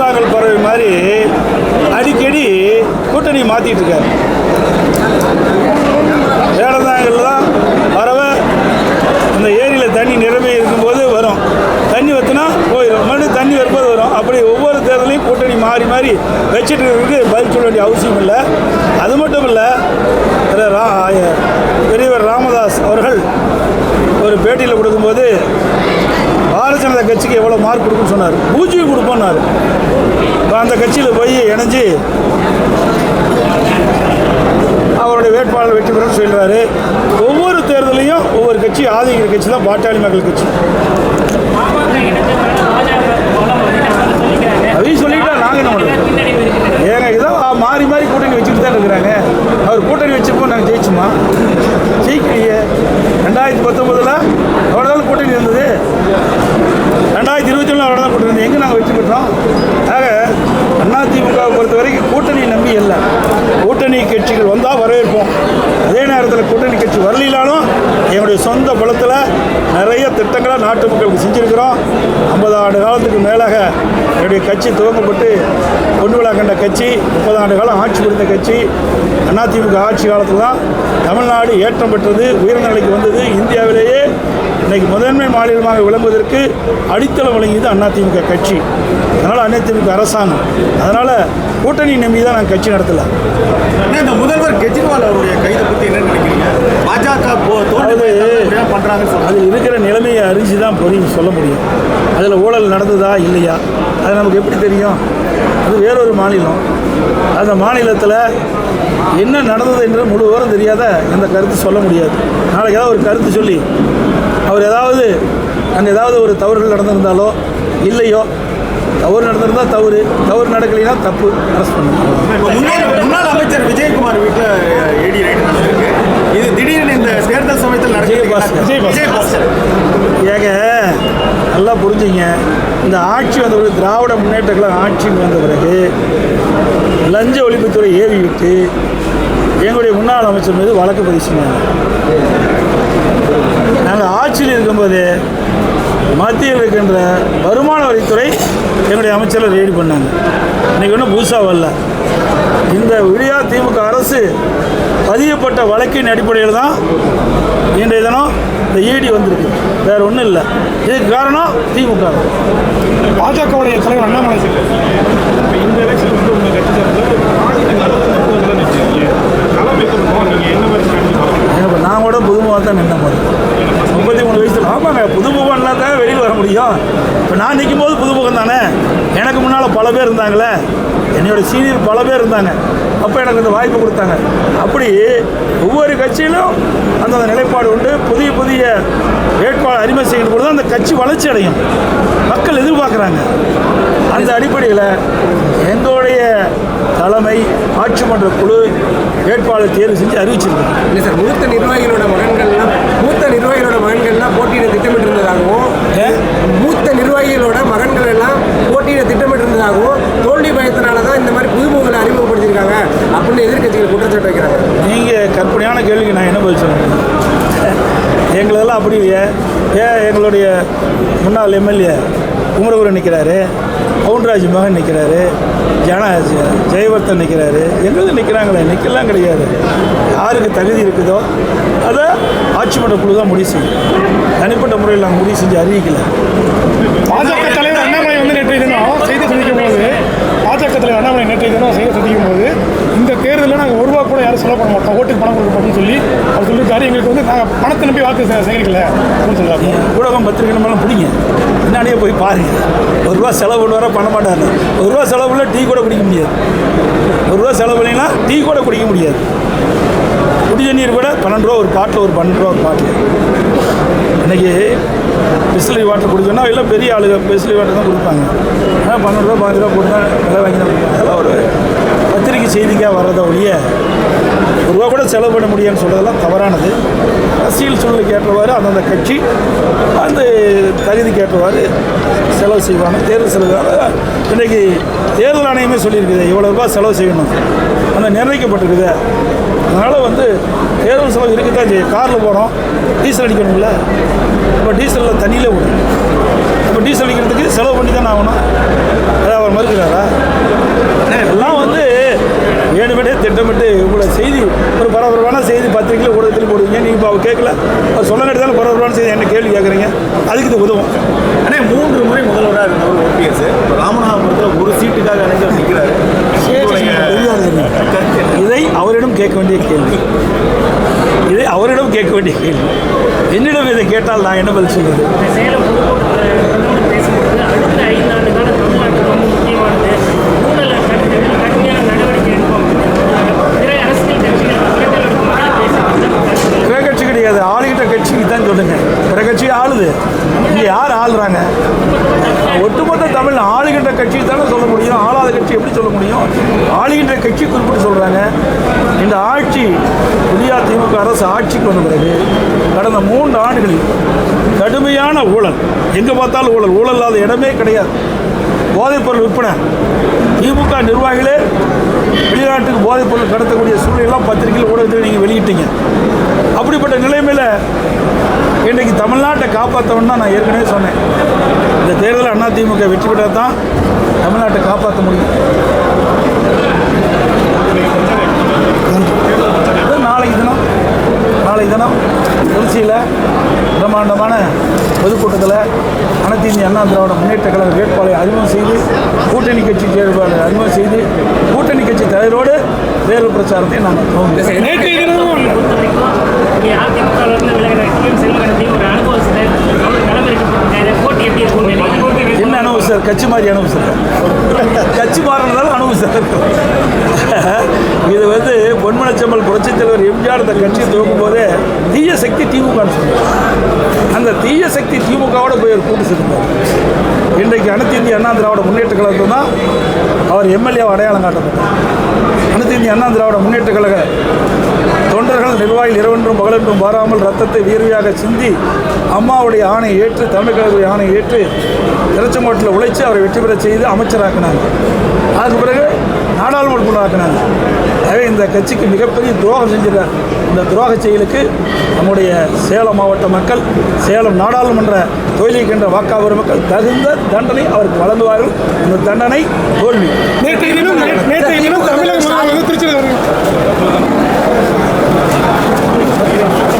வேடந்தாங்கல் பறவை மாதிரி அடிக்கடி கூட்டணி மாற்றிட்டு இருக்காரு. வேடந்தாங்கல் தான் பறவை அந்த ஏரியில் தண்ணி நிரம்பி இருக்கும்போது வரும். தண்ணி வத்தினா போயிடும் மறுபடியும் தண்ணி வரும்போது வரும். அப்படி ஒவ்வொரு தேர்தலையும் கூட்டணி மாறி மாறி வச்சுட்டு இருக்கிறதுக்கு பதில் சொல்ல வேண்டிய அவசியம் இல்லை. அது மட்டும் இல்லை ரா- பெரியவர் ராமதாஸ் அவர்கள் ஒரு பேட்டியில் கொடுக்கும்போது பாரதிய ஜனதா கட்சிக்கு எவ்வளோ மார்க் கொடுக்குன்னு சொன்னார். பூஜ்ஜியம் கொடுப்போன்னாரு இப்போ அந்த கட்சியில் போய் இணைஞ்சு அவருடைய வேட்பாளர் வெற்றி பெறும் சொல்கிறாரு ஒவ்வொரு தேர்தலையும் ஒவ்வொரு கட்சி ஆதிக்கிற கட்சி தான் பாட்டாளி மக்கள் கட்சி அதையும் சொல்லிட்டா நாங்கள் என்ன பண்ணுறோம் ஏங்க இதோ மாறி மாறி கூட்டணி வச்சுட்டு தான் இருக்கிறாங்க அவர் கூட்டணி வச்சிருப்போம் நாங்கள் ஜெயிச்சுமா ஜெயிக்கலையே ரெண்டாயிரத்தி பத்தொம்போதில் அவ்வளோதான் கூட்டணி இருந்தது ரெண்டாயிரத்தி இருபத்தி ஒன்று அவ்வளோதான் கூட்டணி இருந்தது பெற்றோம் ஆக அதிமுகவை பொறுத்த வரைக்கும் கூட்டணி நம்பி இல்லை கூட்டணி கட்சிகள் வந்தால் வரவேற்போம். அதே நேரத்தில் கூட்டணி கட்சி வரலாலும் என்னுடைய சொந்த பலத்தில் நிறைய திட்டங்களை நாட்டு மக்களுக்கு செஞ்சுருக்கிறோம். ஐம்பது ஆண்டு காலத்துக்கு மேலாக என்னுடைய கட்சி துவங்கப்பட்டு பொன் விழா கண்ட கட்சி முப்பது ஆண்டு காலம் ஆட்சி புரிந்த கட்சி அதிமுக ஆட்சி காலத்தில் தான் தமிழ்நாடு ஏற்றம் பெற்றது உயர்நிலைக்கு வந்தது இந்தியாவிலேயே இன்னைக்கு முதன்மை மாநிலமாக விளங்குவதற்கு அடித்தளம் வழங்கியது அதிமுக கட்சி. அதனால் அதிமுக அரசாங்கம். அதனால் கூட்டணி நம்பி தான் நாங்கள் கட்சி நடத்தலை. இந்த முதல்வர் கெஜ்ரிவால் அவருடைய கைதை பத்தி என்ன நினைக்கிறீங்க? பாஜக அது இருக்கிற நிலைமையை அறிஞ்சு தான் பொறியும் சொல்ல முடியும். அதில் ஊழல் நடந்ததா இல்லையா? அது நமக்கு எப்படி தெரியும்? அது வேறொரு மாநிலம். அந்த மாநிலத்தில் என்ன நடந்தது என்று முழு விவரம் தெரியாத எந்த கருத்து சொல்ல முடியாது. நாளைக்கு ஏதாவது ஒரு கருத்து சொல்லி அவர் ஏதாவது அங்கே ஏதாவது ஒரு தவறுகள் நடந்திருந்தாலோ இல்லையோ தவறு நடந்திருந்தால் தவறு தவறு நடக்கலைன்னா தப்பு அரெஸ்ட் பண்ணணும். இப்ப முன்னாள் அமைச்சர் விஜயகுமார் வீட்டுல ஏடி ரைடு நடந்திருக்கு. இது திடீர்னு இந்த தேர்தல் சமயத்தில். நடக்கிறது ஏங்க நல்லா புரிஞ்சுங்க. இந்த ஆட்சி வந்த பிறகு திராவிட முன்னேற்ற கழகம் ஆட்சிக்கு வந்த பிறகு லஞ்ச ஒழிப்புத்துறை ஏவி விட்டு எங்களுடைய முன்னாள் அமைச்சர் மீது வழக்கு பதிவு செஞ்சாங்க. நாங்கள் ஆட்சியில் இருக்கும்போது மத்தியில் இருக்கின்ற வருமான வரித்துறை எங்களுடைய அமைச்சரை ரெய்டு பண்ணாங்க. இன்றைக்கி ஒன்றும் புதுசாக வரல. இந்த விடியா திமுக அரசு பதியப்பட்ட வழக்கின் அடிப்படையில் தான் இன்றைய தினம் இந்த ஈடி வந்திருக்கு. வேறு ஒன்றும் இல்லை. இதுக்கு காரணம் திமுக. பாஜகவுடைய தலைவர் அண்ணாமலை. இந்த எலெக்ஷன் வந்து உங்க கட்சி மாதிரி இப்போ நான் கூட புதுமுகம் தான் நின்ன போது முப்பத்தி மூணு வயசில். ஆமாங்க புதுமுகம்னா தான் வெளியில் வர முடியும். இப்போ நான் நிற்கும் போது புதுமுகம் தானே? எனக்கு முன்னால் பல பேர் இருந்தாங்களே. என்னோட சீனியர் பல பேர் இருந்தாங்க. அப்போ எனக்கு இந்த வாய்ப்பு கொடுத்தாங்க. அப்படி ஒவ்வொரு கட்சியிலும் அந்தந்த நிலைப்பாடு உண்டு. புதிய புதிய வேட்பாளர் அறிமுகம் செய்யும் பொழுது அந்த கட்சி வளர்ச்சி அடையும். மக்கள் எதிர்பார்க்குறாங்க. அந்த அடிப்படையில் எங்களுடைய தலைமை ஆட்சி மன்ற குழு வேட்பாளர் தேர்வு செஞ்சு அறிவிச்சிருக்கோம் இல்லை சார் மூத்த நிர்வாகிகளோட மகன்கள்லாம் மூத்த நிர்வாகிகளோட மகன்கள்லாம் போட்டியிட திட்டமிட்டிருந்ததாகவும் மூத்த நிர்வாகிகளோட மகன்கள் எல்லாம் போட்டியிட திட்டமிட்டிருந்ததாகவும் தோல்வி பயத்தினால தான் இந்த மாதிரி புதுமுகங்களை அறிமுகப்படுத்தியிருக்காங்க அப்படின்னு எதிர்க்கட்சிகள் குற்றச்சாட்டு வைக்கிறாங்க. நீங்கள் கற்பனையான கேள்விக்கு நான் என்ன பதில் சொல்ல முடியும் எங்களெல்லாம் அப்படி ஏன் எங்களுடைய முன்னாள் எம்எல்ஏ குமரகுரு நிற்கிறாரு பவுன்ராஜ் மகன் நிற்கிறாரு ஜன ஜெயவர்த்தன் நிற்கிறாரு எங்கேருந்து நிற்கிறாங்களே நிற்கலாம் கிடையாது. யாருக்கு தகுதி இருக்குதோ அதை ஆட்சி மன்ற குழு தான் முடிவு செய்யும். தனிப்பட்ட முறையில் நாங்கள் முடிவு செஞ்சு அறிவிக்கல. பாஜக தலைவர் அண்ணாமலை வந்து நேற்று தினம் செய்தி சந்திக்கும் போது பாஜக தலைவர் அண்ணாமலை நேற்று தினம் செய்தி சந்திக்கும் போது நாங்கள் ஒரு ரூபா கூட யாரும் செலவு பண்ண மாட்டோம். ஓட்டுக்கு பணம் கொடுக்க மாட்டோம்னு சொல்லி அவர் சொல்லியிருக்காரு எங்களுக்கு வந்து நாங்கள் பணத்தை நம்பி வாக்கு சேகரிக்கல அப்படின்னு சொல்லுவாங்க ஊடகம் பத்திரிகை நம்மளாம் பிடிங்க. பின்னாடியே போய் பாருங்க. ஒரு ரூபா செலவு வர பண்ண மாட்டாரு. ஒரு ரூபா செலவுல டீ கூட குடிக்க முடியாது. ஒரு ரூபா செலவு பண்ணினா டீ கூட குடிக்க முடியாது. குடிதண்ணீர் கூட பன்னெண்டு ரூபா ஒரு பாட்டில் ஒரு பன்னெண்டு ரூபா ஒரு பாட்டில். இன்னைக்கு பிஸ்லரி வாட்டர் கொடுக்கணும் இல்லை பெரிய ஆளுங்க. பிஸ்லரி வாட்டர் தான் கொடுப்பாங்க. ஆனால் பன்னெண்டு ரூபா பதினஞ்சு ரூபா கொடுத்தா விலை வாங்கி தான் கொடுப்பாங்க. அதெல்லாம் ஒரு செய்திக்காக வர்றதை ஒழிய ஒரு ரூபா கூட செலவு பண்ண முடியும்னு சொல்கிறதெல்லாம் தவறானது. அரசியல் சூழ்நிலைக்கு ஏற்றவாறு அந்தந்த கட்சி அந்த தகுதிக்கு ஏற்றவாறு செலவு செய்வாங்க. தேர்தல் செலவு இன்றைக்கி தேர்தல் ஆணையமே சொல்லியிருக்குது இவ்வளோ ரூபாய் செலவு செய்யணும். அந்த நிர்ணயிக்கப்பட்டிருக்குது. அதனால் வந்து தேர்தல் செலவு இருக்க தான் செய்யும். காரில் போகிறோம் டீசல் அடிக்கணும்ல. இப்போ டீசலில் தண்ணியில் விடும் இப்போ டீசல் அடிக்கிறதுக்கு செலவு பண்ணி தானே ஆகணும். அதை அவர் மறுக்கிறாரா? எல்லாம் திட்டமிட்டு இவ்வளோ செய்தி ஒரு பரபரப்பான செய்தி பத்திரிகையில் ஊடகத்தில் போடுவீங்க. நீங்கள் இப்போ அவர் கேட்கல அவர் சொல்ல நேரத்தாலும் பரபரப்பான செய்தி என்ன கேள்வி கேட்குறீங்க அதுக்கு இது உதவும். அண்ணே மூன்று முறை முதல்வராக இருந்தவர் ஓபிஎஸ். இப்போ ராமநாதபுரத்தில் ஒரு சீட்டுக்காக அணைஞ்சவர் நிற்கிறாரு இதை அவரிடம் கேட்க வேண்டிய கேள்வி. இதை அவரிடம் கேட்க வேண்டிய கேள்வி. என்னிடம் இதை கேட்டால் நான் என்ன பதில் சொல்றது இந்த சேலம் பொதுக்கூட்டத்தில் பேசும்போது அடுத்த ஐந்தாண்டு காலம் தமிழ்நாட்டுக்கு ரொம்ப முக்கியமானது ஊழலை கட்டு- கடுமையான நடவடிக்கை எடுப்போம் பிற அரசியல் கட்சிகள் இரட்டை எடுக்கும் பேசுகிறாங்க பிற கட்சி கிடையாது ஆளுகிட்ட கட்சிக்கு தான் சொல்லுங்க. பிற கட்சி ஆளுது. இங்கே யார் ஆளுறாங்க? ஒட்டுமொத்த தமிழ் ஆளுகின்ற கட்சி தானே சொல்ல முடியும். ஆளாத கட்சி எப்படி சொல்ல முடியும்? ஆளுகின்ற கட்சி குறிப்பிட்டு சொல்கிறாங்க இந்த ஆட்சி புதிய திமுக அரசு ஆட்சிக்கு வந்த பிறகு கடந்த மூன்று ஆண்டுகளில் கடுமையான ஊழல். எங்கே பார்த்தாலும் ஊழல். ஊழல் இல்லாத இடமே கிடையாது. போதைப்பொருள் விற்பனை. திமுக நிர்வாகிகளே வெளிநாட்டுக்கு போதைப்பொருள் கடத்தக்கூடிய சூழ்நிலாம் பத்திரிகையில் ஊடகத்தில் நீங்கள் வெளியிட்டீங்க. அப்படிப்பட்ட நிலைமையில் இன்றைக்கு தமிழ்நாட்டை காப்பாற்றணும்னு தான் நான் ஏற்கனவே சொன்னேன். இந்த தேர்தலில் அதிமுக வெற்றி பெற்றால் தான் தமிழ்நாட்டை காப்பாற்ற முடியும். நாளைக்கு தினம். நாளைக்கு தினம் திருச்சியில் பிரம்மாண்டமான பொதுக்கூட்டத்தில் அனைத்து இந்திய அண்ணா திராவிட முன்னேற்ற கழக வேட்பாளரை அறிமுகம் செய்து கூட்டணி கட்சி செயல்பாடு அறிமுகம் செய்து கூட்டணி கட்சி தலைவரோடு தேர்தல் பிரச்சாரத்தை நாங்கள் என்ன அனுபவம் சார்? கட்சி மாதிரி அனுபவம் சார். கட்சி மாறினதால அனுபவம் சார். இது வந்து பொன்மனச்செம்மல் புரட்சித் தலைவர் எம்ஜிஆர் இந்த கட்சியை துவக்கும் போதே தீய சக்தி திமுகன்னு சொன்னார் அந்த தீய சக்தி திமுகவோட போய் ஒரு கூட்டு சேர்ந்தார் இன்றைக்கு அனைத்து இந்திய அண்ணா திராவிட முன்னேற்ற கழகம் தான் அவர் எம்எல்ஏவை அடையாளம் காட்டப்பட்டார். அனைத்து இந்திய அண்ணா திராவிட முன்னேற்ற கழக தொண்டர்கள் நிர்வாகிகள் இரவென்றும் பகலென்றும் வாராமல் ரத்தத்தை வியர்வையாக சிந்தி அம்மாவுடைய ஆணையை ஏற்று தமிழக ஆணையை ஏற்று திருச்செங்கோட்டில் உழைச்சி அவரை வெற்றி பெற செய்து அமைச்சராக்கினாங்க. அதுக்கு பிறகு நாடாளுமன்ற உறுப்பினராக்கினாங்க எனவே இந்த கட்சிக்கு மிகப்பெரிய துரோகம் செஞ்சிருக்கார் இந்த துரோக செயலுக்கு நம்முடைய சேலம் மாவட்ட மக்கள் சேலம் நாடாளுமன்ற தொழிலை வாக்காளர் மக்கள் தகுந்த தண்டனை அவருக்கு வழங்குவார்கள். இந்த தண்டனை தோல்வி. நேற்றைய Gracias.